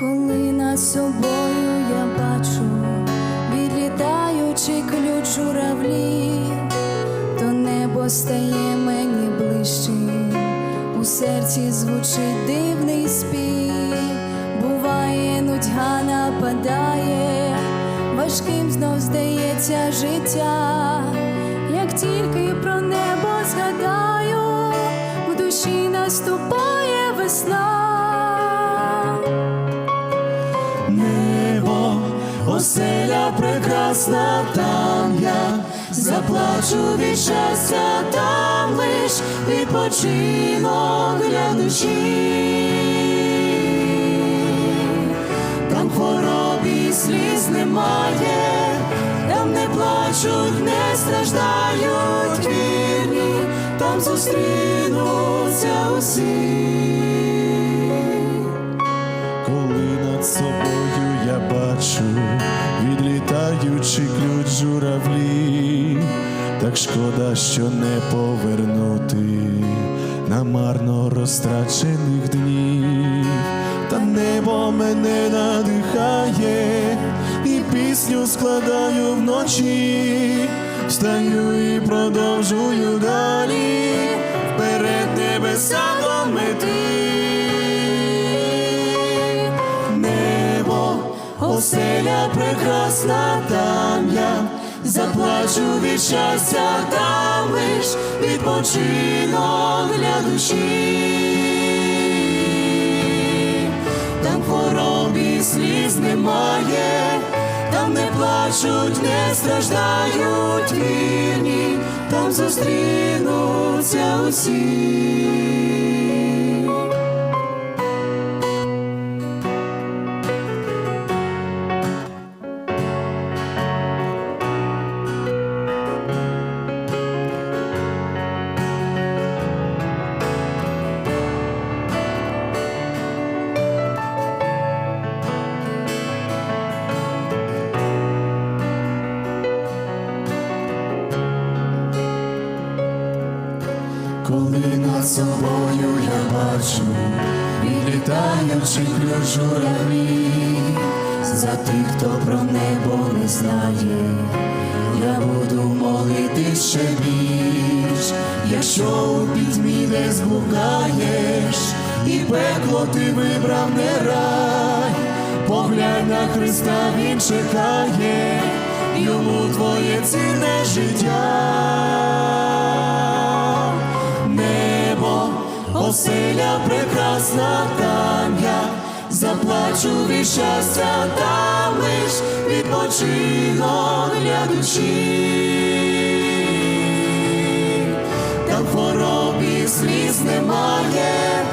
коли над собою я бачу, відлітаючи ключ журавлі, то небо стає мені ближчим, у серці звучить дивний спів, буває, нудьга нападає, важким знов здається життя, як тільки про небо згадаю, в душі наступає весна. Оселя прекрасна, там я заплачу від щастя, там лиш відпочинок для душі, там хвороб і сліз немає, там не плачуть, не страждають вірні, там зустрінуться усі. Відлітаючи журавлі, так шкода, що не повернути на марно розтрачених днів, та небо мене надихає, і пісню складаю вночі, встаю і продовжую далі, вперед небеса до мети. Оселя прекрасна, там я заплачу від щастя, там лиш відпочинок для душі, там хвороб і сліз немає, там не плачуть, не страждають вірні, там зустрінуться усі. Коли над собою я бачу, відлітаючи журавлі, за тих, хто про небо не знає, я буду молити ще більш, якщо у пітьмі не зблукаєш, і пекло ти вибрав не рай, поглянь на Христа, Він чекає, йому твоє цінне життя оселя прекрасна, там я заплачу від щастя, там лиш відпочинок для душі, там хвороб і сліз немає,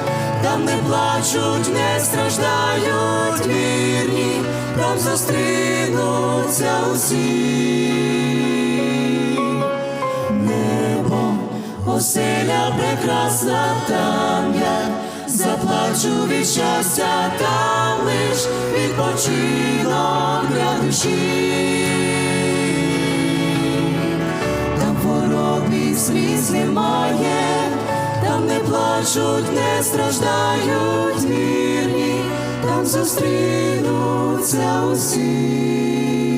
там не плачуть, не страждають вірні, там зустрінуться усі оселя прекрасна, там я. Заплачу від щастя, там лиш відпочинок для душі, там хвороб і сліз немає, там не плачуть, не страждають вірні, там зустрінуться усі.